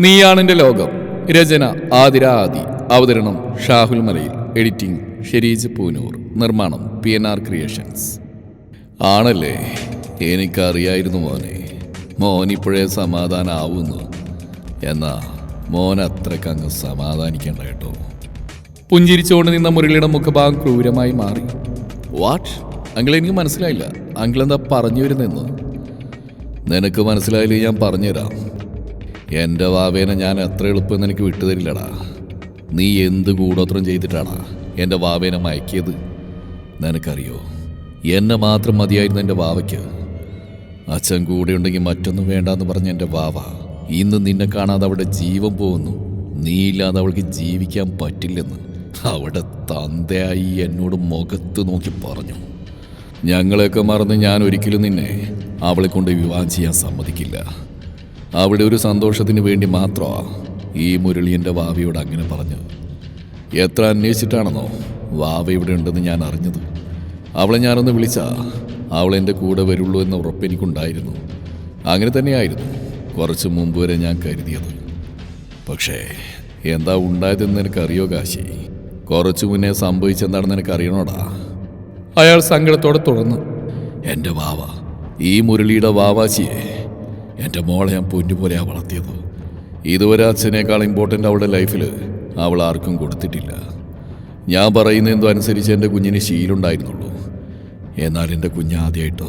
നീയാണെന്റെ ലോകം. രചന ആതിര അവതരണം ഷാഹുൽ മലയിൽ. എഡിറ്റിംഗ് ഷെരീജ് പൂനൂർ. നിർമ്മാണം പി എൻ ആർ ക്രിയേഷൻസ്. ആണല്ലേ? എനിക്കറിയായിരുന്നു മോനെ. മോൻ ഇപ്പോഴേ സമാധാനാവുന്നു. എന്നാ മോൻ അത്രക്കങ്ങ് സമാധാനിക്കേണ്ട കേട്ടോ. പുഞ്ചിരിച്ചുകൊണ്ട് നിന്ന മുരളിയുടെ മുഖഭാഗം ക്രൂരമായി മാറി. വാട്ട് അങ്കിൾ എനിക്ക് മനസ്സിലായില്ല. അങ്കിൾ എന്താ പറഞ്ഞു വരുന്നെന്ന് നിനക്ക് മനസ്സിലായില്ലേ ഞാൻ പറഞ്ഞുതരാം. എന്റെ വാവേനെ ഞാൻ എത്ര എളുപ്പമെന്ന് എനിക്ക് വിട്ടുതരില്ലടാ. നീ എന്ത് കൂടോത്രം ചെയ്തിട്ടാടാ എന്റെ വാവേനെ മയക്കിയത്? നിനക്കറിയോ? എന്നെ മാത്രം മതിയായിരുന്നു എന്റെ വാവയ്ക്ക്. അച്ഛൻ കൂടെ ഉണ്ടെങ്കിൽ മറ്റൊന്നും വേണ്ടാന്ന് പറഞ്ഞ എന്റെ വാവ ഇന്ന് നിന്നെ കാണാതെ അവിടെ ജീവൻ പോകുന്നു. നീ ഇല്ലാതെ അവൾക്ക് ജീവിക്കാൻ പറ്റില്ലെന്ന് അവിടെ തന്തയായി എന്നോട് മുഖത്ത് നോക്കി പറഞ്ഞു. ഞങ്ങളെയൊക്കെ മറന്ന് ഞാൻ ഒരിക്കലും നിന്നെ അവളെ കൊണ്ട് വിവാഹം ചെയ്യാൻ സമ്മതിക്കില്ല. അവിടെ ഒരു സന്തോഷത്തിന് വേണ്ടി മാത്രമാ ഈ മുരളിയന്റെ വാവയോട് അങ്ങനെ പറഞ്ഞു എത്ര അന്വേഷിച്ചിട്ടാണെന്നോ? വാവ ഇവിടെ ഉണ്ടെന്ന് ഞാൻ അറിഞ്ഞത്. അവളെ ഞാനൊന്ന് വിളിച്ചാ അവൾ എന്റെ കൂടെ വരുള്ളൂ എന്ന ഉറപ്പെനിക്കുണ്ടായിരുന്നു. അങ്ങനെ തന്നെയായിരുന്നു കുറച്ച് മുമ്പ് വരെ ഞാൻ കരുതിയത്. പക്ഷേ എന്താ ഉണ്ടായതെന്ന് എനിക്കറിയോ കാശി? കുറച്ചു മുന്നേ സംഭവിച്ചെന്താണെന്ന് എനിക്കറിയണോടാ? അയാൾ സങ്കടത്തോടെ തുടർന്നു. എന്റെ വാവ ഈ മുരളിയുടെ വാവാശിയെ എന്റെ മോളെ ഞാൻ പൊന്നുപോലെയാണ് വളർത്തിയത്. ഇതുവരെ അച്ഛനേക്കാൾ ഇമ്പോർട്ടന്റ് അവളുടെ ലൈഫിൽ അവൾ ആർക്കും കൊടുത്തിട്ടില്ല. ഞാൻ പറയുന്ന എന്തോ അനുസരിച്ച് എന്റെ കുഞ്ഞിന് ശീലുണ്ടായിരുന്നുള്ളൂ എന്നാൽ എന്റെ കുഞ്ഞ് ആദ്യമായിട്ട്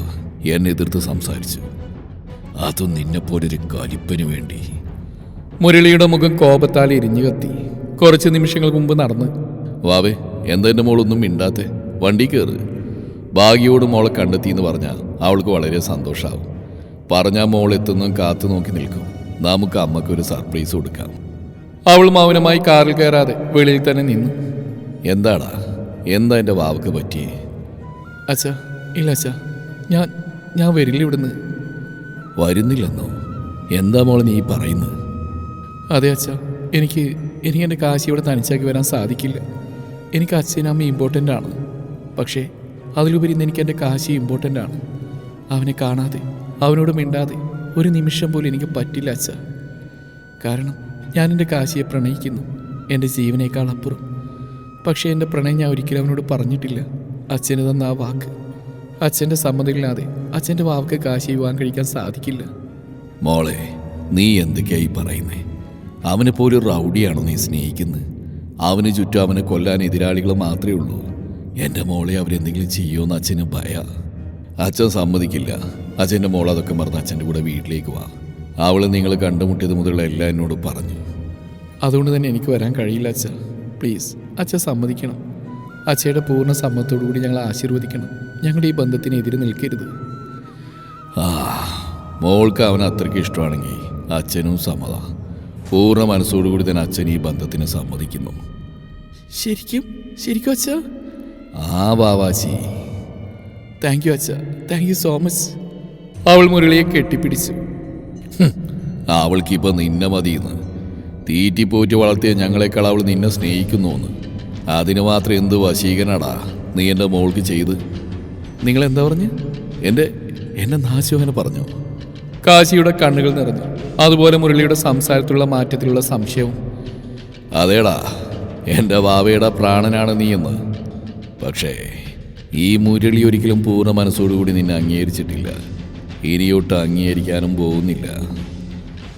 എന്നെ എതിർത്ത് സംസാരിച്ചു. അതും നിന്നെപ്പോലൊരു കലിപ്പന് വേണ്ടി. മുരളിയുടെ മുഖം കോപത്താൽ എരിഞ്ഞു കത്തി. കുറച്ച് നിമിഷങ്ങൾ മുമ്പ് നടന്ന് വാവേ എന്താ എന്റെ മോളൊന്നും മിണ്ടാത്തെ? വണ്ടി കയറ് ഭാഗ്യയോട് മോളെ കണ്ടെത്തി എന്ന് പറഞ്ഞാൽ അവൾക്ക് വളരെ സന്തോഷമാവും പറഞ്ഞാൽ മോൾ എത്തുന്ന കാത്തു നോക്കി നിൽക്കും. നമുക്ക് അമ്മയ്ക്ക് ഒരു സർപ്രൈസ് കൊടുക്കാം. അവൾ മൗനമായി കാറിൽ കയറാതെ വെളിയിൽ തന്നെ നിന്നു. എന്താടാ? എന്താ എന്റെ വാവക്ക് പറ്റിയേ? അച്ഛാ ഇല്ല അച്ഛാ. ഞാൻ ഞാൻ വരില്ല ഇവിടുന്ന്. വരുന്നില്ലെന്നോ? എന്താ മോൾ നീ പറയുന്നത്? അതെ അച്ഛാ എനിക്ക് എനിക്ക് എന്റെ കാശി ഇവിടെ തനിച്ചാക്കി വരാൻ സാധിക്കില്ല. എനിക്ക് അച്ഛനും അമ്മ ഇമ്പോർട്ടന്റ് ആണ്. പക്ഷേ അതിലുപരി ഇന്ന് എനിക്ക് എന്റെ കാശി ഇമ്പോർട്ടന്റ് ആണ്. അവനെ കാണാതെ അവനോട് മിണ്ടാതെ ഒരു നിമിഷം പോലും എനിക്ക് പറ്റില്ല അച്ഛ. കാരണം ഞാൻ എന്റെ കാശിയെ പ്രണയിക്കുന്നു. എന്റെ ജീവനേക്കാൾ അപ്പുറം. പക്ഷേ എന്റെ പ്രണയം ഞാൻ ഒരിക്കലും അവനോട് പറഞ്ഞിട്ടില്ല. അച്ഛന് തന്ന ആ വാക്ക്. അച്ഛന്റെ സമ്മതമില്ലാതെ അച്ഛന്റെ വാക്ക് കാശി വിവാഹം കഴിക്കാൻ സാധിക്കില്ല. മോളെ നീ എന്തൊക്കെയായി പറയുന്നേ? അവനെ പോലെ റൗഡിയാണോ നീ സ്നേഹിക്കുന്നത് അവന് ചുറ്റും അവനെ കൊല്ലാൻ എതിരാളികൾ മാത്രമേ ഉള്ളൂ. എന്റെ മോളെ അവരെന്തെങ്കിലും ചെയ്യുമെന്ന് അച്ഛന് ഭയ. അച്ഛൻ സമ്മതിക്കില്ല. അച്ഛന്റെ മോൾ അതൊക്കെ മറന്ന് അച്ഛന്റെ കൂടെ വീട്ടിലേക്ക് വാ. അവൾ നിങ്ങൾ കണ്ടുമുട്ടിയത് മുതലുള്ള എല്ലാം എന്നോട് പറഞ്ഞു. അതുകൊണ്ട് തന്നെ എനിക്ക് വരാൻ കഴിയില്ല അച്ഛൻ. പ്ലീസ് അച്ഛൻ സമ്മതിക്കണം. അച്ഛയുടെ പൂർണ സമ്മതത്തോടു കൂടി ഞങ്ങൾ ആശീർവദിക്കണം. ഞങ്ങളുടെ ഈ ബന്ധത്തിന് എതിര് നിൽക്കരുത്. ആ മോൾക്ക് അവൻ അത്രയ്ക്ക് ഇഷ്ടമാണെങ്കിൽ അച്ഛനും സമ്മത. പൂർണ മനസ്സോടുകൂടി തന്നെ അച്ഛൻ ഈ ബന്ധത്തിന് സമ്മതിക്കുന്നു. ശരിക്കും? ശരിക്കും അച്ഛ? ആ ബാവാശി താങ്ക് യു അച്ഛ. താങ്ക് യു സോ മച്ച് അവൾ മുരളിയെ കെട്ടിപ്പിടിച്ചു. അവൾക്കിപ്പോൾ അവൾക്ക് ഇപ്പൊ നിന്നെ മതിയെന്ന്. തീറ്റിപ്പോറ്റ് വളർത്തിയ ഞങ്ങളെക്കാൾ അവൾ നിന്നെ സ്നേഹിക്കുന്നുവെന്ന്. അതിന് മാത്രം എന്ത് വശീകരണടാ? നീ എന്റെ മോൾക്ക് ചെയ്ത്. നിങ്ങൾ എന്താ പറഞ്ഞു? എന്റെ എന്നെ നാശു അങ്ങനെ പറഞ്ഞു? കാശിയുടെ കണ്ണുകൾ നിറഞ്ഞു. അതുപോലെ മുരളിയുടെ സംസാരത്തിലുള്ള മാറ്റത്തിലുള്ള സംശയവും. അതേടാ. എന്റെ വാവയുടെ പ്രാണനാണ് നീയെന്ന്. പക്ഷേ ഈ മുരളി ഒരിക്കലും പൂർണ മനസ്സോടുകൂടി നിന്നെ അംഗീകരിച്ചിട്ടില്ല. ഇനിയൊട്ട് അംഗീകരിക്കാനും പോകുന്നില്ല.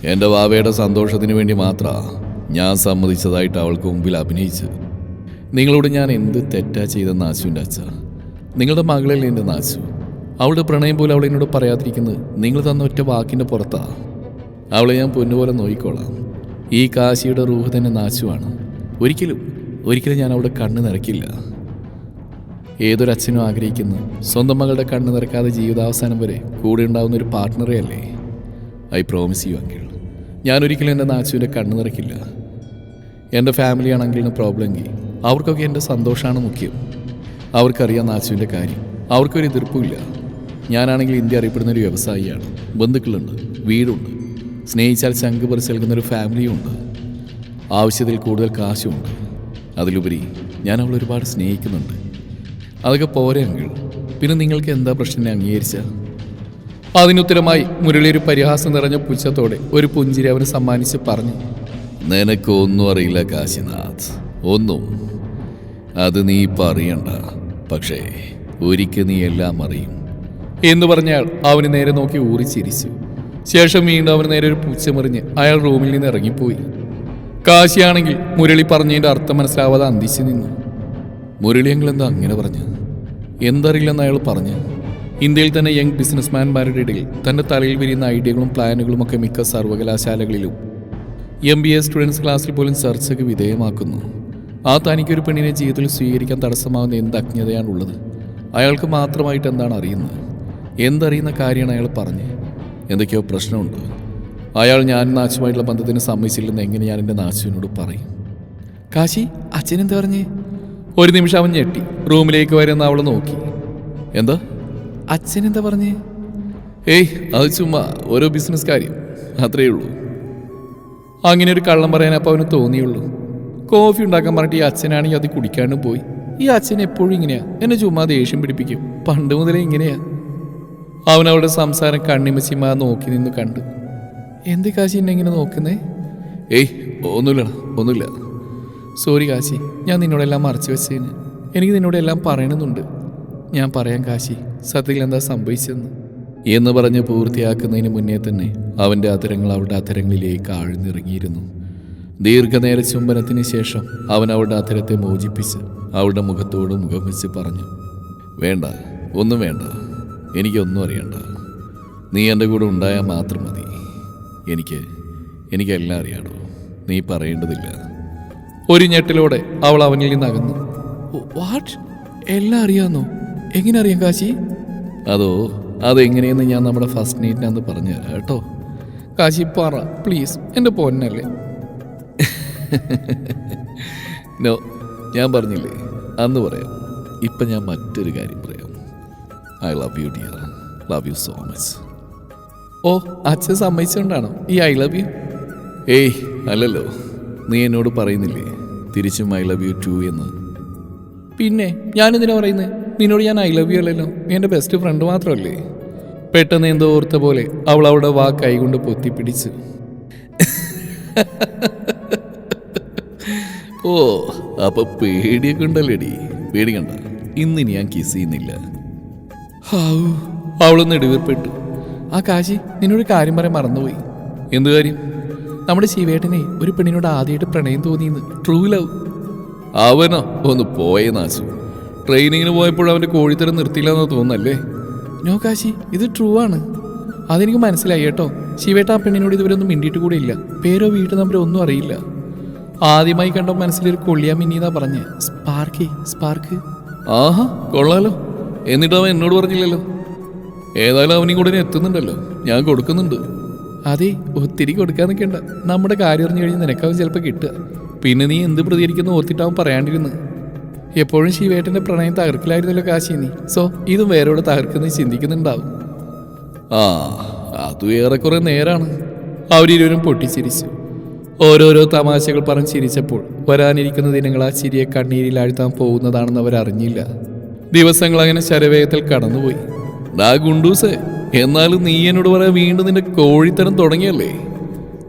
എന്റെ വാവയുടെ സന്തോഷത്തിന് വേണ്ടി മാത്രമാണ് ഞാൻ സമ്മതിച്ചതായിട്ട് അവൾക്ക് മുമ്പിൽ അഭിനയിച്ച് നിങ്ങളോട് ഞാൻ എന്ത് തെറ്റാ ചെയ്ത നാശുവിന്റെ അച്ഛ. നിങ്ങളുടെ മകളല്ലേ എന്റെ നാശു. അവളുടെ പ്രണയം പോലും അവൾ എന്നോട് പറയാതിരിക്കുന്നത് നിങ്ങൾ തന്ന ഒറ്റ വാക്കിന്റെ പുറത്താ. അവളെ ഞാൻ പൊന്നുപോലെ നോക്കിക്കോളാം. ഈ കാശിയുടെ റൂഹ് തന്നെ നാശുവാണ്. ഒരിക്കലും ഒരിക്കലും ഞാൻ അവിടെ കണ്ണ് നിറയ്ക്കില്ല. ഏതൊരച്ഛനും ആഗ്രഹിക്കുന്നു. സ്വന്തം മകളുടെ കണ്ണ് നിറക്കാതെ ജീവിതാവസാനം വരെ കൂടെ ഉണ്ടാവുന്ന ഒരു പാർട്ട്ണറെ അല്ലേ? I promise you uncle. ഞാൻ ഒരിക്കലും എന്റെ നാച്ചുവിന്റെ കണ്ണ് നിറയ്ക്കില്ല. എന്റെ ഫാമിലിയാണ് അങ്കിളിന് പ്രോബ്ലം എങ്കിൽ അവർക്കൊക്കെ എന്റെ സന്തോഷമാണ് മുഖ്യം. അവർക്കറിയാം നാച്ചുവിന്റെ കാര്യം. അവർക്കൊരു എതിർപ്പുമില്ല ഞാനാണെങ്കിൽ ഇന്ത്യ അറിയപ്പെടുന്ന ഒരു വ്യവസായിയാണ്. ബന്ധുക്കളുണ്ട് വീടുണ്ട്. സ്നേഹിച്ചാൽ ചങ്ക് പറിച്ച് നൽകുന്ന ഒരു ഫാമിലിയും ഉണ്ട്. ആവശ്യത്തിൽ കൂടുതൽ കാശുമുണ്ട് അതിലുപരി ഞാൻ അവൾ ഒരുപാട് സ്നേഹിക്കുന്നുണ്ട്. അതൊക്കെ പോരെ അങ്കിൾ. പിന്നെ നിങ്ങൾക്ക് എന്താ പ്രശ്നം അംഗീകരിച്ച? അതിനുത്തരമായി മുരളി ഒരു പരിഹാസം നിറഞ്ഞ പുച്ഛത്തോടെ ഒരു പുഞ്ചിരി അവന് സമ്മാനിച്ച് പറഞ്ഞു. നിനക്കൊന്നും അറിയില്ല കാശിനാഥ്. ഒന്നും. അത് നീ പറയണ്ട പക്ഷേ ഒരിക്കൽ നീ എല്ലാം അറിയും. എന്ന് പറഞ്ഞാൽ അവന് നേരെ നോക്കി ഊറിച്ചിരിച്ചു ശേഷം വീണ്ടും അവന് നേരെ ഒരു പൂച്ചമെറിഞ്ഞ് അയാൾ റൂമിൽ നിന്ന് ഇറങ്ങിപ്പോയി. കാശിയാണെങ്കിൽ മുരളി പറഞ്ഞതിന്റെ അർത്ഥം മനസ്സിലാവാതെ അന്തിച്ചു നിന്നു. മുരളി ഞങ്ങൾ അങ്ങനെ പറഞ്ഞു? എന്തറിയില്ലെന്ന് അയാൾ പറഞ്ഞു. ഇന്ത്യയിൽ തന്നെ യങ് ബിസിനസ്മാൻമാരുടെ ഇടയിൽ തന്റെ തലയിൽ വിരിയുന്ന ഐഡിയകളും പ്ലാനുകളും ഒക്കെ മിക്ക സർവകലാശാലകളിലും എം ബി എ സ്റ്റുഡൻസ് ക്ലാസ്സിൽ പോലും ചർച്ചയ്ക്ക് വിധേയമാക്കുന്നു. ആ തനിക്കൊരു പെണ്ണിനെ ജീവിതത്തിൽ സ്വീകരിക്കാൻ തടസ്സമാകുന്ന എന്ത് അജ്ഞതയാണുള്ളത് അയാൾക്ക് മാത്രമായിട്ട് എന്താണ് അറിയുന്നത്? എന്തറിയുന്ന കാര്യമാണ് അയാൾ പറഞ്ഞ്. എന്തൊക്കെയോ പ്രശ്നമുണ്ട്. അയാൾ ഞാൻ നാച്ചുമായിട്ടുള്ള ബന്ധത്തിന് സമ്മതിച്ചില്ലെന്ന് എങ്ങനെ ഞാൻ എന്റെ നാച്ചുവിനോട് പറയും? കാശി അച്ഛൻ എന്താ പറഞ്ഞേ? ഒരു നിമിഷം അവൻ ഞെട്ടി. റൂമിലേക്ക് വരുന്ന അവൾ നോക്കി. എന്താ? അച്ഛൻ എന്താ പറഞ്ഞേ? ഏയ് അത് ചുമ്മാ ഓരോ ബിസിനസ് കാര്യം. അത്രയേ ഉള്ളൂ. അങ്ങനെ ഒരു കള്ളം പറയാൻ അപ്പോൾ അവന് തോന്നിയുള്ളൂ. കോഫി ഉണ്ടാക്കാൻ പറഞ്ഞിട്ട് ഈ അച്ഛനാണെങ്കിൽ അത് കുടിക്കാണ്ട് പോയി. ഈ അച്ഛൻ എപ്പോഴും ഇങ്ങനെയാ. എന്നെ ചുമ്മാ ദേഷ്യം പിടിപ്പിക്കും. പണ്ട് മുതലേ ഇങ്ങനെയാ. അവൻ അവളുടെ സംസാരം കണ്ണിമച്ചിമാ നോക്കി നിന്ന് കണ്ടു. എന്ത് കാശി എന്നെ ഇങ്ങനെ നോക്കുന്നേ? ഏയ് ഒന്നുമില്ലടാ ഒന്നുമില്ല. സോറി കാശി. ഞാൻ നിന്നോടെല്ലാം മറച്ചു വെച്ചതിന് എനിക്ക് നിന്നോട് എല്ലാം പറയണമെന്നുണ്ട് ഞാൻ പറയാം കാശി. സത്യത്തിൽ എന്താ സംഭവിച്ചതെന്ന്. എന്ന് പറഞ്ഞ് പൂർത്തിയാക്കുന്നതിന് മുന്നേ തന്നെ അവന്റെ അധരങ്ങൾ അവളുടെ അധരങ്ങളിലേക്ക് ആഴ്ന്നിറങ്ങിയിരുന്നു. ദീർഘനേര ചുംബനത്തിന് ശേഷം അവൻ അവളുടെ അധരത്തെ മോചിപ്പിച്ച് അവളുടെ മുഖത്തോട് മുഖം വെച്ച് പറഞ്ഞു വേണ്ട ഒന്നും വേണ്ട. എനിക്കൊന്നും അറിയണ്ട. നീ എന്റെ കൂടെ ഉണ്ടായാൽ മാത്രം മതി. എനിക്ക് എനിക്കെല്ലാം അറിയാടോ. നീ പറയേണ്ടതില്ല. ഒരു ഞെട്ടിലൂടെ അവൾ അവനിൽ നിന്ന് അകന്നു വാട്ട് എല്ലാം അറിയാന്നോ? എങ്ങനെ അറിയാം കാശി? അതോ അതെങ്ങനെയെന്ന് ഞാൻ നമ്മുടെ ഫസ്റ്റ് നൈറ്റിന് അന്ന് പറഞ്ഞു തരാം കേട്ടോ. കാശി പറ പ്ലീസ് എന്റെ പൊന്നല്ലേ. നോ ഞാൻ പറഞ്ഞില്ലേ? അന്ന് പറയാം. ഇപ്പം ഞാൻ മറ്റൊരു കാര്യം പറയാം. I love you dear love you so much ഓ അച്ഛൻ സമ്മതിച്ചുകൊണ്ടാണോ ഈ ഐ ലവ് യു ഏയ് അല്ലല്ലോ. നീ എന്നോട് പറയുന്നില്ലേ? തിരിച്ചും ഐ ലവ് യു ടു എന്ന്. പിന്നെ ഞാനിതിനാ പറയുന്നത് നിന്നോട് ഞാൻ ഐ ലവ് യു അല്ലല്ലോ. എന്റെ ബെസ്റ്റ് ഫ്രണ്ട് മാത്രമല്ലേ? പെട്ടെന്ന് എന്തോ ഓർത്ത പോലെ അവൾ അവളുടെ വാ കൈകൊണ്ട് പൊത്തിപ്പിടിച്ച്. ഓ അപ്പൊ പേടിയൊക്കെ ഉണ്ടല്ലേടി. പേടിക്കണ്ട. ഇന്ന് ഞാൻ കിസ് ചെയ്യുന്നില്ല. അവളൊന്ന് ഇടിവിർപ്പെട്ടു ആ കാശി നിന്നോട് കാര്യം പറയാൻ മറന്നുപോയി. എന്ത് കാര്യം? നമ്മുടെ ശിവേട്ടനെ ഒരു പെണ്ണിനോട് ആദ്യമായിട്ട് പ്രണയം തോന്നിയെന്ന്. ട്രൂ ലവ് അവനോ? ഒന്ന് പോയേ നാശു ട്രെയിനിങ്ങിന് പോയപ്പോൾ അവന്റെ കോഴിത്തരം നിർത്തിയില്ല എന്ന് തോന്നുന്നല്ലേ? നോ കാശി ഇത് ട്രൂ ആണ്. അതെനിക്ക് മനസ്സിലായി കേട്ടോ. ശിവേട്ട ആ പെണ്ണിനോട് ഇതുവരെ ഒന്നും മിണ്ടിയിട്ട് കൂടെ ഇല്ല. പേരോ വീട്ടു നമ്പരോ ഒന്നും അറിയില്ല. ആദ്യമായി കണ്ട മനസ്സിലൊരു കൊള്ളിയാ മിന്നിന്നാ പറഞ്ഞ്. സ്പാർക്കി സ്പാർക്ക് ആഹാ കൊള്ളാലോ. എന്നിട്ട് അവൻ എന്നോട് പറഞ്ഞില്ലല്ലോ. ഏതായാലും അവനും കൂടെ എത്തുന്നുണ്ടല്ലോ. ഞാൻ കൊടുക്കുന്നുണ്ട്. അതെ ഒത്തിരി കൊടുക്കാൻ നിൽക്കണ്ട നമ്മുടെ കാര്യം അറിഞ്ഞു കഴിഞ്ഞ് നിനക്കാവും ചിലപ്പോൾ കിട്ടുക. പിന്നെ നീ എന്ത് പ്രതികരിക്കുന്നു ഓർത്തിട്ടാവും പറയാണ്ടിരുന്നു. എപ്പോഴും ശിവേട്ടന്റെ പ്രണയം തകർക്കലായിരുന്നല്ലോ കാശി നീ. സോ ഇതും ഇവിടെ തകർക്കുന്ന ചിന്തിക്കുന്നുണ്ടാവും. ആ അതും ഏറെക്കുറെ നേരാണ്. അവരിരുവരും പൊട്ടിച്ചിരിച്ചു. ഓരോരോ തമാശകൾ പറഞ്ഞ് ചിരിച്ചപ്പോൾ വരാനിരിക്കുന്ന ദിനങ്ങൾ ആ ചിരിയെ കണ്ണീരിൽ ആഴ്ത്താൻ പോകുന്നതാണെന്ന് അവർ അറിഞ്ഞില്ല. ദിവസങ്ങൾ അങ്ങനെ ശരവേഗത്തിൽ കടന്നുപോയി. ഡാ ഗുണ്ടൂസേ എന്നാലും നീ എന്നോട് പറയാൻ വീണ്ടും നിന്റെ കോഴിത്തരം തുടങ്ങിയല്ലേ?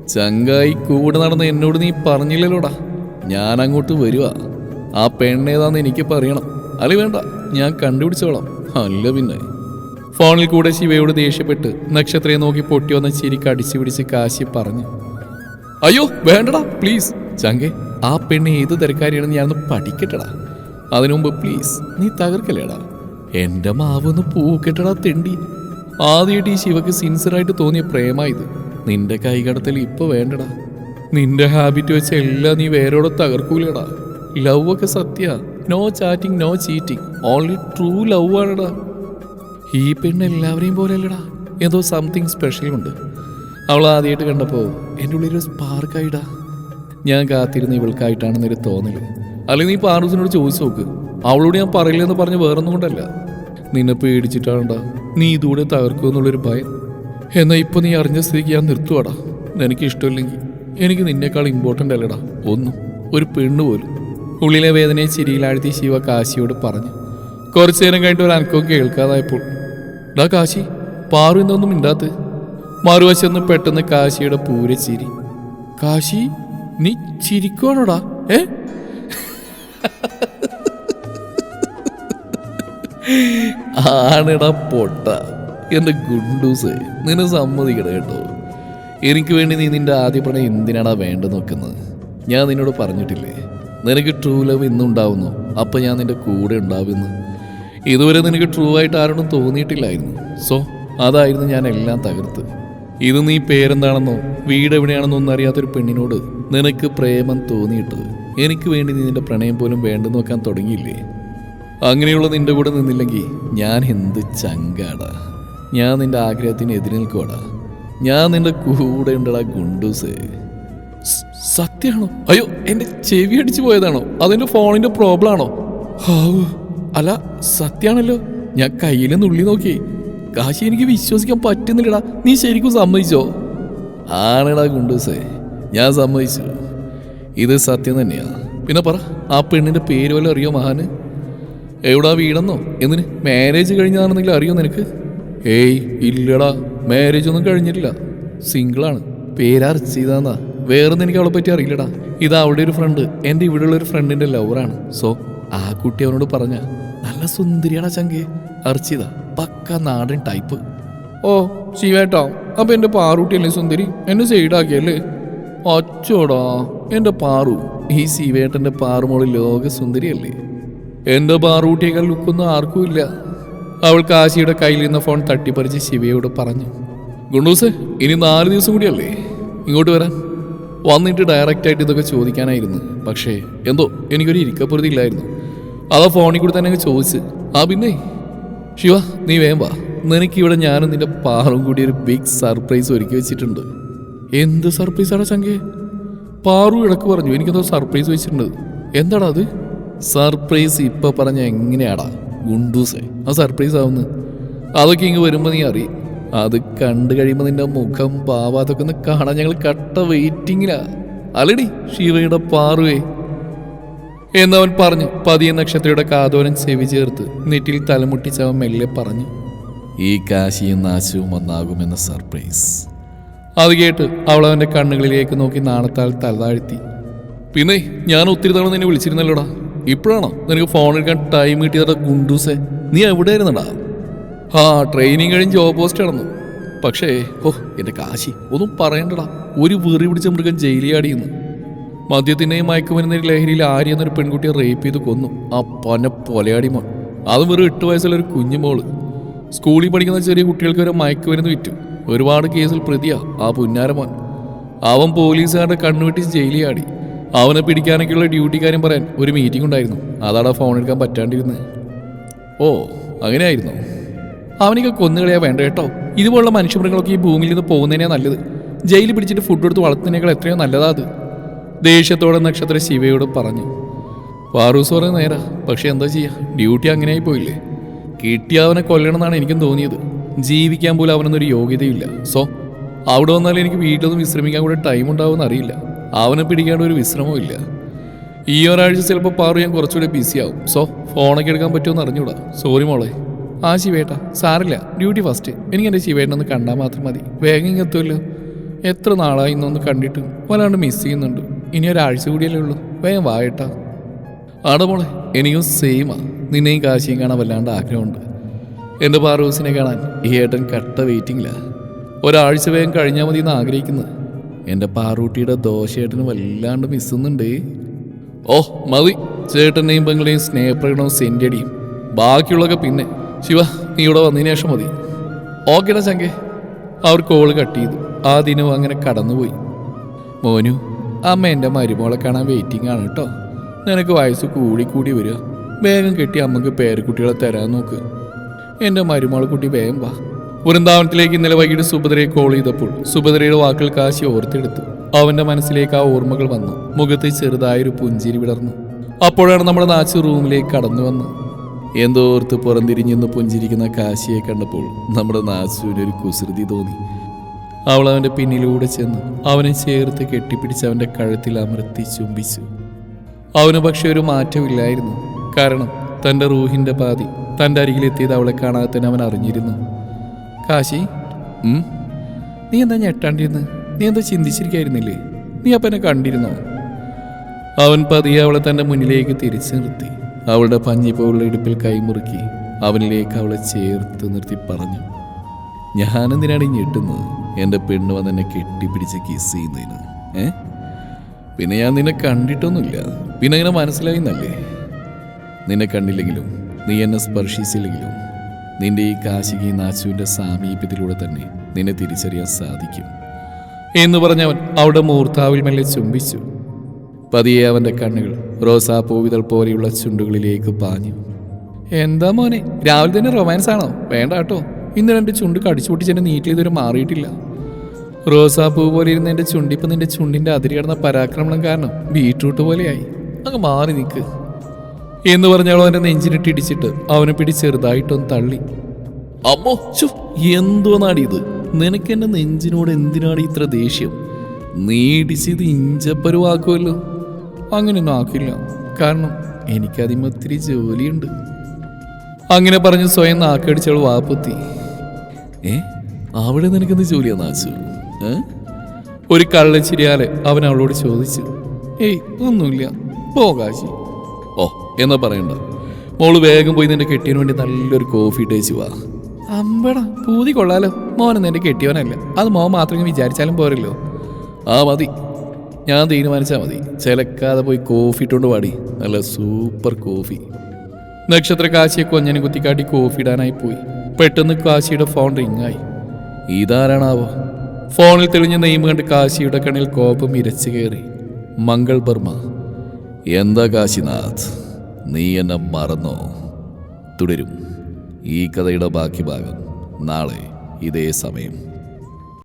ചങ്കായി കൂടെ നടന്ന് എന്നോട് നീ പറഞ്ഞില്ലല്ലോടാ. ഞാൻ അങ്ങോട്ട് വരുവാ. ആ പെണ്ണേതാന്ന് എനിക്ക് പറയണം. അല്ലെ വേണ്ട ഞാൻ കണ്ടുപിടിച്ചോളാം. അല്ല പിന്നെ. ഫോണിൽ കൂടെ ശിവയോട് ദേഷ്യപ്പെട്ട് നക്ഷത്രയെ നോക്കി പൊട്ടി വന്ന ചിരി അടിച്ചു പിടിച്ച് കാശി പറഞ്ഞു. അയ്യോ വേണ്ടടാ പ്ലീസ് ചങ്കെ ആ പെണ്ണ് ഏത് തിരക്കാരിയാണെന്ന് ഞാനൊന്ന് പഠിക്കട്ടടാ. അതിനു മുമ്പ് പ്ലീസ് നീ തകർക്കല്ലേടാ. എന്റെ മാവൊന്ന് പൂക്കെട്ടടാ തെണ്ടി. ആദ്യമായിട്ട് ഈ ശിവക്ക് സിൻസിയറായിട്ട് തോന്നിയ പ്രേമ ഇത് നിന്റെ കൈകടത്തൽ ഇപ്പൊ വേണ്ടടാ. നിന്റെ ഹാബിറ്റ് വെച്ച് എല്ലാം നീ വേരോടെ തകർക്കൂലടാ. ലവ് ഒക്കെ Sathya. No chatting no cheating only true love ആണടാ. ഈ പെണ്ണ് എല്ലാവരെയും പോലെ അല്ലടാ എന്തോ സംതിങ് സ്പെഷ്യൽ ഉണ്ട്. അവൾ ആദ്യമായിട്ട് കണ്ടപ്പോൾ എന്റെ ഉള്ളിലൊരു സ്പാർക്കായിടാ ഞാൻ കാത്തിരുന്ന ഇവൾക്കായിട്ടാണെന്നൊരു തോന്നൽ. അല്ലെങ്കിൽ നീ പാർവസിനോട് ചോദിച്ചു നോക്ക്. അവളോട് ഞാൻ പറയില്ലെന്ന് പറഞ്ഞ് വേറൊന്നും കൊണ്ടല്ല. നിന്നെ പേടിച്ചിട്ടാണ്ടാ. നീ ഇതുകൂടെ തകർക്കുമെന്നുള്ളൊരു ഭയം. എന്നാൽ ഇപ്പോൾ നീ അറിഞ്ഞ സ്ഥിതിക്ക് ഞാൻ നിർത്തുവാടാ. നിനക്ക് ഇഷ്ടമില്ലെങ്കിൽ എനിക്ക് നിന്നേക്കാൾ ഇമ്പോർട്ടന്റ് അല്ലടാ. ഒന്നും. ഒരു പെണ്ണ് പോലും. ഉള്ളിലെ വേദനയെ ചിരിയിലാഴ്ത്തി ശിവ കാശിയോട് പറഞ്ഞു. കുറച്ചു നേരം കഴിഞ്ഞിട്ട് ഒരു അനക്കവും കേൾക്കാതായപ്പോൾ ഡാ കാശി പാറു എന്നൊന്നും മിണ്ടാത്ത്? മറുവശന്ന് പെട്ടെന്ന് കാശിയുടെ പൂരച്ചിരി കാശി നീ ചിരിക്കോണോടാ ഏ? ആണെടാ പൊട്ട. എന്റെ ഗുണ്ടൂസേ. നിന്നെ സമ്മതിക്കട കേട്ടോ. എനിക്ക് വേണ്ടി നീ നിന്റെ ആദ്യ പ്രണയം എന്തിനാടാ വേണ്ടത് നോക്കുന്നത്? ഞാൻ നിന്നോട് പറഞ്ഞിട്ടില്ലേ നിനക്ക് ട്രൂ ലവ് ഇന്നുണ്ടാവുന്നു അപ്പം ഞാൻ നിന്റെ കൂടെ ഉണ്ടാവുമെന്ന്. ഇതുവരെ നിനക്ക് ട്രൂ ആയിട്ട് ആരോടും തോന്നിയിട്ടില്ലായിരുന്നു. സോ അതായിരുന്നു ഞാൻ എല്ലാം തകർത്ത്. ഇത് നീ പേരെന്താണെന്നോ വീട് എവിടെയാണെന്നോ ഒന്നും അറിയാത്തൊരു പെണ്ണിനോട് നിനക്ക് പ്രേമം തോന്നിയിട്ട് എനിക്ക് വേണ്ടി നീ നിന്റെ പ്രണയം പോലും വേണ്ടെന്ന് നോക്കാൻ തുടങ്ങിയില്ലേ? അങ്ങനെയുള്ള നിന്റെ കൂടെ നിന്നില്ലെങ്കിൽ ഞാൻ എന്ത് ചങ്കാടാ? ഞാൻ നിന്റെ ആഗ്രഹത്തിന് എതിര് നിൽക്കുവാടാ. ഞാൻ നിന്റെ കൂടെ ഉണ്ടടാ ഗുണ്ടൂസ്. സത്യമാണോ അയ്യോ എന്റെ ചെവി അടിച്ചു പോയതാണോ? അതെന്റെ ഫോണിന്റെ പ്രോബ്ലം ആണോ? അല്ല സത്യാണല്ലോ. ഞാൻ കയ്യിൽ നുള്ളി നോക്കി. കാശി എനിക്ക് വിശ്വസിക്കാൻ പറ്റുന്നില്ലടാ. നീ ശരിക്കും സമ്മതിച്ചോ? ആണടാ ഗുണ്ടൂസേ ഞാൻ സമ്മതിച്ചു. ഇത് സത്യം തന്നെയാ. പിന്നെ പറ ആ പെണ്ണിന്റെ പേര് വല്ലതും അറിയോ മഹാന്? എവിടാ വീടെന്നോ? എന്തിന്? മാരേജ് കഴിഞ്ഞതാണെന്നെങ്കിലും അറിയോ നിനക്ക്? ഏയ് ഇല്ലടാ. മാരേജ് ഒന്നും കഴിഞ്ഞിട്ടില്ല. സിംഗിളാണ് പേരർച്ചിതാന്നാ വേറൊന്നും എനിക്ക് അവളെ പറ്റി അറിയില്ലടാ. ഇത് അവളുടെ ഒരു ഫ്രണ്ട് എന്റെ ഇവിടെയുള്ള ഒരു ഫ്രണ്ടിന്റെ ലവറാണ് സോ ആ കുട്ടി അവനോട് പറഞ്ഞ നല്ല സുന്ദരിയാടാ ചങ്കേ. അർച്ചിത പക്ക നാടൻ ടൈപ്പ് ഓ ശിവേട്ടോ. അപ്പൊ എന്റെ പാറൂട്ടിയല്ലേ സുന്ദരി? എന്നെ സൈഡാക്കിയല്ലേ അച്ചോടാ. എന്റെ പാറു. ഈ ശിവേട്ടന്റെ പാറുമോൾ ലോക സുന്ദരിയല്ലേ? എന്റെ ബാറൂട്ടികൾ ലുക്കൊന്നും ആർക്കുമില്ല അവൾ കാശിയുടെ കയ്യിൽ നിന്ന് ഫോൺ തട്ടിപ്പറിച്ച് ശിവയോട് പറഞ്ഞു ഗുണ്ടൂസ് ഇനി നാല് ദിവസം കൂടിയല്ലേ? ഇങ്ങോട്ട് വരാം വന്നിട്ട് ഡയറക്റ്റ് ആയിട്ട് ഇതൊക്കെ ചോദിക്കാനായിരുന്നു. പക്ഷേ എന്തോ എനിക്കൊരു ഇരിക്കപ്പുറതി ഇല്ലായിരുന്നു. അതാ ഫോണിൽ കൂടി തന്നെ അങ്ങ് ചോദിച്ച് ആ പിന്നെ? ശിവ നീ വേം വാ. നിനക്ക് ഇവിടെ ഞാനും നിന്റെ പാറും കൂടി ഒരു ബിഗ് സർപ്രൈസ് ഒരുക്കി വെച്ചിട്ടുണ്ട്. എന്ത് സർപ്രൈസാടാ ചങ്കേ? പാറു ഇടയ്ക്ക് പറഞ്ഞു എനിക്കെന്തോ സർപ്രൈസ് വെച്ചിട്ടുണ്ട്. എന്താടാ അത്? സർപ്രൈസ് ഇപ്പൊ പറഞ്ഞ എങ്ങനെയാടാ ഗുണ്ടൂസേ? ആ സർപ്രൈസ് ആവുന്നു. അതൊക്കെ ഇങ്ങ് വരുമ്പോ നീ അറിയും. അത് കണ്ടു കഴിയുമ്പോ നിന്റെ മുഖം പാവാതൊക്കെ ഒന്ന് കാണാൻ ഞങ്ങൾ കട്ട വെയിറ്റിങ്ങിലാ. അല്ലടി ശിവയുടെ പാറുവേ. എന്നവൻ പറഞ്ഞു പതിയ നക്ഷത്രയുടെ കാതോരൻ ചെവി ചേർത്ത് നെറ്റിൽ തലമുട്ടിച്ച് അവൻ മെല്ലെ പറഞ്ഞു ഈ കാശിയും നാശവും ഒന്നാകുമെന്ന സർപ്രൈസ്. അത് കേട്ട് അവൾ അവന്റെ കണ്ണുകളിലേക്ക് നോക്കി നാണത്താൽ തലതാഴ്ത്തി പിന്നെ ഞാൻ ഒത്തിരി തവണ നിന്നെ വിളിച്ചിരുന്നല്ലോടാ. ഇപ്പോഴാണോ? നിനക്ക് ഫോൺ എടുക്കാൻ ടൈം കിട്ടിയതാ ഗുണ്ടൂസേ. നീ എവിടെയായിരുന്നടാ? ആ ട്രെയിനിങ് കഴിഞ്ഞ് ജോബ് പോസ്റ്റ് കിടന്നു പക്ഷേ ഓ എന്റെ കാശി ഒന്നും പറയണ്ടടാ. ഒരു വെറി പിടിച്ച മൃഗം ജയിലിയാടിയെന്ന് മദ്യത്തിന്റെയും മയക്കുമരുന്ന ലഹരിയിൽ ആര്യ എന്നൊരു പെൺകുട്ടിയെ റേപ്പ് ചെയ്ത് കൊന്നു. ആ പന പൊലയാടി മോൻ. അത് വെറും എട്ട് വയസ്സുള്ള ഒരു കുഞ്ഞുമോൾ. സ്കൂളിൽ പഠിക്കുന്ന ചെറിയ കുട്ടികൾക്ക് വരെ മയക്കുമരുന്ന് വിറ്റു. ഒരുപാട് കേസിൽ പ്രതിയാ ആ പുന്നാരമോൻ അവൻ പോലീസുകാരുടെ കണ്ണുവെട്ടി ജയിലിൽ ആടി അവനെ പിടിക്കാനൊക്കെയുള്ള കാര്യം പറയാൻ ഒരു മീറ്റിംഗ് ഉണ്ടായിരുന്നു. അതാണ് ഫോൺ എടുക്കാൻ പറ്റാണ്ടിരുന്നത് ഓ അങ്ങനെയായിരുന്നോ. അവനൊക്കെ കൊന്നുകളയാ വേണ്ട കേട്ടോ. ഇതുപോലുള്ള മനുഷ്യമൃഗങ്ങളൊക്കെ ഈ ഭൂമിയിൽ നിന്ന് പോകുന്നതിനാ നല്ലത്. ജയിലിൽ പിടിച്ചിട്ട് ഫുഡ് എടുത്ത് വളർത്തുന്നതിനേക്കാൾ എത്രയോ നല്ലതാ അത്. ദേഷ്യത്തോടെ നക്ഷത്ര ശിവയോട് പറഞ്ഞു. വാറൂസ് പറഞ്ഞ നേരാ. പക്ഷെ എന്താ ചെയ്യാ? ഡ്യൂട്ടി അങ്ങനെയായി പോയില്ലേ? കിട്ടിയ അവനെ കൊല്ലണമെന്നാണ് എനിക്കും തോന്നിയത്. ജീവിക്കാൻ പോലും അവനൊന്നൊരു യോഗ്യതയില്ല. സോ അവിടെ വന്നാൽ എനിക്ക് വീട്ടിലൊന്നും വിശ്രമിക്കാൻ കൂടെ ടൈം ഉണ്ടാവുമെന്ന് അറിയില്ല. അവനെ പിടിക്കാണ്ട് ഒരു വിശ്രമവും ഇല്ല. ഈ ഒരാഴ്ച ചിലപ്പോൾ പാറു ഞാൻ കുറച്ചുകൂടെ ബിസി ആവും. സോ ഫോണൊക്കെ എടുക്കാൻ പറ്റുമെന്ന് അറിഞ്ഞൂടാ സോറി മോളെ. ആ ശിവേട്ട. സാറില്ല. ഡ്യൂട്ടി ഫസ്റ്റ് എനിക്ക് എന്റെ ശിവേട്ടനൊന്ന് കണ്ടാൽ മാത്രം മതി. വേഗം എത്തുമല്ലോ എത്ര നാളായി ഇന്നൊന്ന് കണ്ടിട്ട് വല്ലാണ്ട് മിസ് ചെയ്യുന്നുണ്ട്. ഇനി ഒരാഴ്ച കൂടിയല്ലേ ഉള്ളൂ. വേഗം വായേട്ടാ ആട മോളെ എനിക്കും സെയിമാ നിന്നെയും കാശിയും കാണാൻ വല്ലാണ്ട് ആഗ്രഹമുണ്ട്. എന്റെ പാറൂസിനെ കാണാൻ ഈ ഏട്ടൻ കട്ട വെയിറ്റിംഗില്ല ഒരാഴ്ച വേഗം കഴിഞ്ഞാൽ മതി എന്ന് ആഗ്രഹിക്കുന്നത് എന്റെ പാറൂട്ടിയുടെ ദോശയേട്ടന് വല്ലാണ്ട് മിസ്സുന്നുണ്ട്. ഓ മതി. ചേട്ടനെയും പെങ്ങളുടെയും സ്നേഹപ്രകടനവും സെന്റടിയും ബാക്കിയുള്ളതൊക്കെ പിന്നെ. ശിവ നീ ഇവിടെ വന്നതിന് ശേഷം മതി. ഓക്കേടാ ചങ്കെ. അവർ കോൾ കട്ട് ചെയ്തു. ആ ദിനവും അങ്ങനെ കടന്നുപോയി. മോനു അമ്മ എന്റെ മരുമോളെ കാണാൻ വെയിറ്റിംഗ് ആണ് കേട്ടോ. നിനക്ക് വയസ്സ് കൂടി കൂടി വരിക. വേഗം കെട്ടി അമ്മയ്ക്ക് പേരക്കുട്ടികളെ തരാൻ നോക്ക്. എന്റെ മരുമോളെ കുട്ടി വേഗം വാ. വൃന്ദാവനത്തിലേക്ക് ഇന്നലെ വൈകിട്ട് സുഭദ്രയെ കോൾ ചെയ്തപ്പോൾ സുഭദ്രയുടെ വാക്കുകൾ കാശി ഓർത്തെടുത്തു. അവന്റെ മനസ്സിലേക്ക് ആ ഓർമ്മകൾ വന്നു. മുഖത്ത് ചെറുതായൊരു പുഞ്ചിരി വിടർന്നു അപ്പോഴാണ് നമ്മുടെ നാച്ചു റൂമിലേക്ക് കടന്നു വന്നത്. എന്തോർത്ത് പുറംതിരിഞ്ഞെന്ന് പുഞ്ചിരിക്കുന്ന കാശിയെ കണ്ടപ്പോൾ നമ്മുടെ നാച്ചുവിന് ഒരു കുസൃതി തോന്നി. അവൾ അവന്റെ പിന്നിലൂടെ ചെന്ന് അവനെ ചേർത്ത് കെട്ടിപ്പിടിച്ച് അവന്റെ കഴുത്തിൽ അമർത്തി ചുംബിച്ചു. അവന് പക്ഷേ ഒരു മാറ്റമില്ലായിരുന്നു. കാരണം തന്റെ റൂഹിന്റെ പാതി തന്റെ അരികിലെത്തിയത് അവളെ കാണാതെ തന്നെ അവൻ അറിഞ്ഞിരുന്നു. കാശി? നീ എന്താ ഞെട്ടാണ്ടിരുന്ന്? നീ എന്താ ചിന്തിച്ചിരിക്കായിരുന്നില്ലേ? നീ അപ്പം എന്നെ കണ്ടിരുന്നോ? അവൻ പതിയെ അവളെ തന്റെ മുന്നിലേക്ക് തിരിച്ചു നിർത്തി. അവളുടെ പഞ്ഞിപ്പോലുള്ള ഇടുപ്പിൽ കൈമുറുക്കി അവനിലേക്ക് അവളെ ചേർത്ത് നിർത്തി പറഞ്ഞു ഞാനെന്തിനാണ് ഞെട്ടുന്നത്? എന്റെ പെണ്ണ് വന്ന് എന്നെ കെട്ടിപ്പിടിച്ച് കിസ് ചെയ്യുന്നതിന്. ഏ? പിന്നെ ഞാൻ നിന്നെ കണ്ടിട്ടൊന്നുമില്ല. പിന്നെ അങ്ങനെ മനസ്സിലായി എന്നല്ലേ നിന്നെ കണ്ടില്ലെങ്കിലും നീ എന്നെ സ്പർശിച്ചില്ലെങ്കിലും നിന്റെ ഈ കാശികി നാച്ചുവിന്റെ സാമീപ്യത്തിലൂടെ തന്നെ നിന്നെ തിരിച്ചറിയാൻ സാധിക്കും. എന്ന് പറഞ്ഞവൻ അവിടെ മൂർത്താവിൽ മെല്ലെ ചുംബിച്ചു. പതിയെ അവന്റെ കണ്ണുകൾ റോസാപ്പൂവിതൾ പോലെയുള്ള ചുണ്ടുകളിലേക്ക് പാഞ്ഞു. എന്താ മോനെ രാവിലെ തന്നെ റൊമാൻസ് ആണോ? വേണ്ട കേട്ടോ. ഇന്ന് രണ്ട് ചുണ്ട് കടിച്ചു പൊട്ടിച്ച് എന്നെ നീറ്റ് ചെയ്തൊരു മാറിയിട്ടില്ല. റോസാപ്പൂ പോലെ ഇരുന്ന എന്റെ ചുണ്ടിപ്പം നിന്റെ ചുണ്ടിന്റെ അതിരി കടന്ന പരാക്രമണം കാരണം ബീട്രൂട്ട് പോലെയായി. അങ്ങ് മാറി നിൽക്ക് എന്ന് പറഞ്ഞവൾ അവന്റെ നെഞ്ചിനിട്ട് ഇടിച്ചിട്ട് അവനെ പിടി ചെറുതായിട്ടൊന്ന് തള്ളി. അമ്മോ ചു എന്തോ നാടിയത് നിനക്ക് എന്റെ നെഞ്ചിനോട് എന്തിനാണ് ഇത്ര ദേഷ്യം? നീ ഇടിച്ചത് ഇഞ്ചപ്പരുവാക്കുമല്ലോ അങ്ങനെയൊന്നും ആക്കില്ല. കാരണം എനിക്കതിമ ഒത്തിരി ജോലിയുണ്ട്. അങ്ങനെ പറഞ്ഞ് സ്വയം നാക്കടിച്ചവൾ വാപ്പുത്തി. ഏ അവിടെ നിനക്കെന്ത് ജോലിയാ നാച്ചു? ഒരു കള്ളച്ചിരിയാലെ അവൻ അവളോട് ചോദിച്ചു. ഏയ് ഒന്നുമില്ല. പോകാശി ഓ എന്നാ പറയണ്ട. മോൾ വേഗം പോയി നിന്റെ കെട്ടിയതിന് വേണ്ടി നല്ലൊരു കോഫി ടേച്ച് വാ. അമ്പടാ പൂതി കൊള്ളാലോ. മോനെ നിന്റെ കെട്ടിയവനല്ല. അത് മോൻ മാത്രമേ വിചാരിച്ചാലും പോരല്ലോ. ആ മതി. ഞാൻ തീരുമാനിച്ചാൽ മതി. ചിലക്കാതെ പോയി കോഫി ഇട്ടുകൊണ്ട് പാടി നല്ല സൂപ്പർ കോഫി നക്ഷത്ര കാശിയെ കൊഞ്ഞനെ കുത്തിക്കാട്ടി കോഫി ഇടാനായി പോയി. പെട്ടെന്ന് കാശിയുടെ ഫോൺ റിങ്ങായി ഇതാരാണാവോ? ഫോണിൽ തെളിഞ്ഞ നെയ്മ് കണ്ട് കാശിയുടെ കണ്ണിൽ കോപം ഇരച്ചു കയറി. മംഗൾ ബർമ്മ എന്താ കാശിനാഥ്? നീ എന്നെ മറന്നോ? തുടരും. ഈ കഥയുടെ ബാക്കി ഭാഗം നാളെ ഇതേ സമയം.